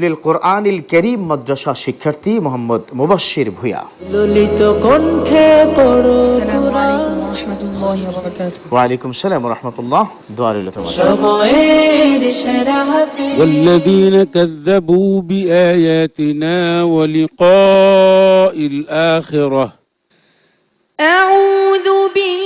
তাফসিরুল কোরআনিল করিম মাদ্রাসা শিক্ষার্থী মোহাম্মদ মুবাশশির ভুয়া ললিত কণ্ঠে পড়ো السلام عليكم ورحمة الله وبركاته ওয়ালাইকুম সালাম রহমতুল্লাহ দোয়া রইল তোমার সময়ের সেরা হাফিজ والذين كذبوا بآياتنا ولقاء الآخرة أعوذ بالله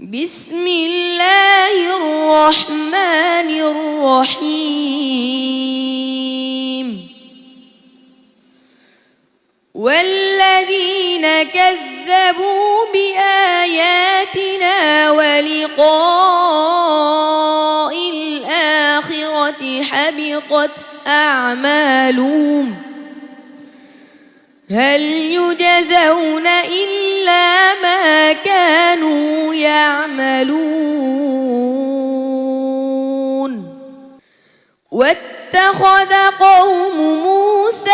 بسم الله الرحمن الرحيم. والذين كذبوا بآياتنا ولقاء الآخرة حبطت أعمالهم. هل يجزون إلا ما كانوا واتخذ قوم موسى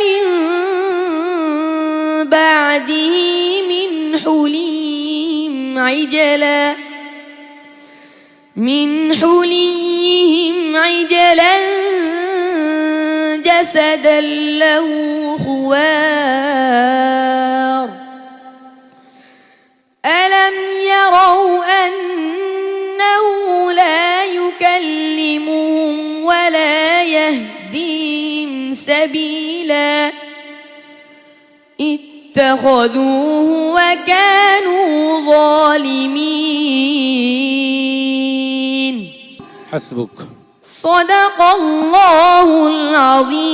من بعده من حليهم عجلا من حليهم عجلا جسدا له خوار يكلمهم ولا يهديهم سبيلا اتخذوه وكانوا ظالمين حسبك صدق الله العظيم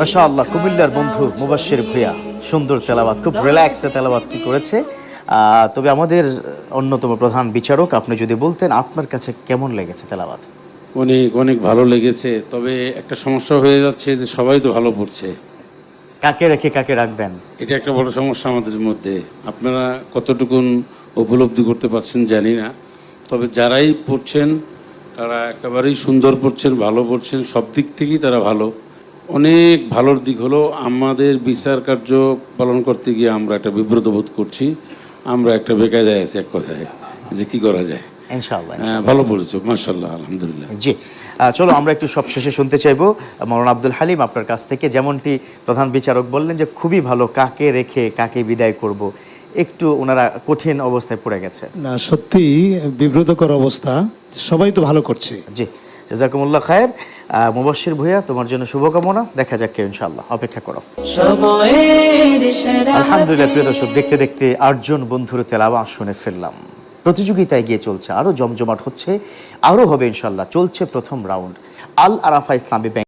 মাশা আল্লাহ কুমিল্লার বন্ধু মুবাশশির ভুয়া সুন্দর তেলাবাত খুব রিল্যাক্সে তেলাবাত কি করেছে আহ, তবে আমাদের অন্যতম প্রধান বিচারক আপনি যদি বলতেন আপনার কাছে কেমন লেগেছে তেলাবাত অনেক অনেক ভালো লেগেছে তবে একটা সমস্যা হয়ে যাচ্ছে যে সবাই তো ভালো পড়ছে। কাকে রেখে কাকে রাখবেন? এটা একটা বড় সমস্যা আমাদের মধ্যে। আপনারা কতটুকুন উপলব্ধি করতে পারছেন জানি না তবে যারাই পড়ছেন তারা একেবারেই সুন্দর পড়ছেন ভালো পড়ছেন সব দিক থেকেই তারা ভালো। অনেক ভালোর দিক হলো আমাদের বিচার কার্য পালন করতে গিয়ে আমরা একটা বিব্রত বোধ করছি। আমরা একটা বেকায়দায় আছি এক কথায় যে কি করা যায়? ইনশাআল্লাহ হ্যাঁ, ভালো পড়েছো মার্শাল্লাহ আলহামদুলিল্লাহ। জি চলো আমরা একটু সব শেষে শুনতে চাইব মৌলানা আব্দুল হালিম আপনার কাছ থেকে যেমনটি প্রধান বিচারক বললেন যে খুবই ভালো কাকে রেখে কাকে বিদায় করব একটু ওনারা কঠিন অবস্থায় পড়ে গেছে। না সত্যি বিব্রতকর অবস্থা সবাই তো ভালো করছে। জি জাজাকুমুল্লাহ খায়ের মুবাশির ভুইয়া তোমার জন্য শুভকামনা। দেখা যাক কেউ ইনশাআল্লাহ। অপেক্ষা করো। আলহামদুলিল্লাহ প্রিয় দর্শক দেখতে দেখতে আটজন বন্ধুর তেলাওয়া শুনে ফেললাম। প্রতিযোগিতায় গিয়ে চলছে আরও জমজমাট হচ্ছে আরও হবে ইনশাল্লাহ চলছে প্রথম রাউন্ড। আল আরাফা ইসলামী ব্যাংক